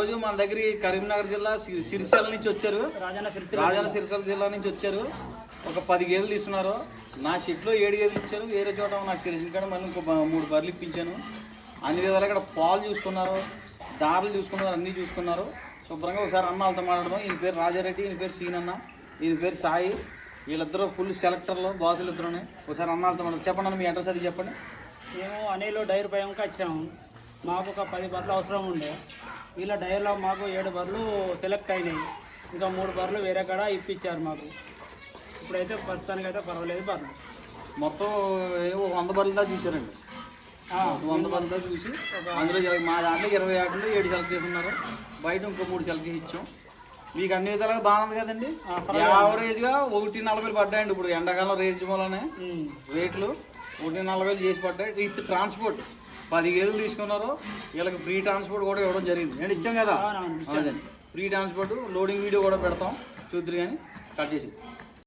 ఈరోజు మన దగ్గర ఈ కరీంనగర్ జిల్లా సిరిసిల్ల నుంచి వచ్చారు. రాజన్న సిరిసిల్ల జిల్లా. నుంచి వచ్చారు. ఒక పది గేదెలు తీసుకున్నారు నా చెట్లో ఏడు గేదెలు ఇచ్చారు. వేరే చోట నాకు తెలిసిన కాడ మళ్ళీ ఇంకో మూడు బర్రెలు ఇప్పించాను. అన్ని విధాలు ఇక్కడ పాలు చూసుకున్నారు. దారులు చూసుకున్నారు. అన్నీ చూసుకున్నారు. శుభ్రంగా ఒకసారి అన్న వాళ్ళతో మాట్లాడదాం. ఈయన పేరు రాజారెడ్డి ఈయన పేరు సీనన్న ఈయన పేరు సాయి. వీళ్ళిద్దరూ ఫుల్ సెలెక్టర్లు బాసులు ఇద్దరునే. ఒకసారి అన్న వాళ్ళతో మాట్లాడు చెప్పండి అన్న మీ అడ్రస్ అది చెప్పండి. మేము అనిలో డైర్ భయంకి వచ్చాము. మాకు ఒక పది బర్రెలు అవసరం ఉండే. వీళ్ళ డైర్లో మాకు ఏడు బర్రెలు సెలెక్ట్ అయినాయి. ఇంకా మూడు బర్రెలు వేరే కాడ ఇప్పించారు మాకు. ఇప్పుడైతే ప్రస్తుతానికి అయితే పర్వాలేదు బర్రెలు. మొత్తం ఏవో వంద బర్రెలు దాకా చూశారండి. ఆ, వంద బర్రెలు దాకా చూసి అందులో మా దాంట్లో ఇరవై ఆటలో ఏడు సెలెక్ట్ చేసుకున్నారు బయట ఇంకో మూడు సెలెక్ట్ ఇచ్చాం మీకు అన్ని విధాలుగా బాగుంది కదండి. ఆ, పర్వాలేదు. యావరేజ్గా ఒకటి నలభై పడ్డాయండి ఇప్పుడు ఎండాకాలం రేట్ మూలనే. రేట్లు ఒకటి నలభై చేసి పడ్డాయి. విత్ ట్రాన్స్పోర్ట్ పది గేదెలు తీసుకున్నారు వీళ్ళకి ఫ్రీ ట్రాన్స్పోర్ట్ కూడా ఇవ్వడం జరిగింది. నేను ఇచ్చాం కదా? ఫ్రీ ట్రాన్స్పోర్ట్ లోడింగ్ వీడియో కూడా పెడతాం. చూద్దరు కానీ కట్ చేసి.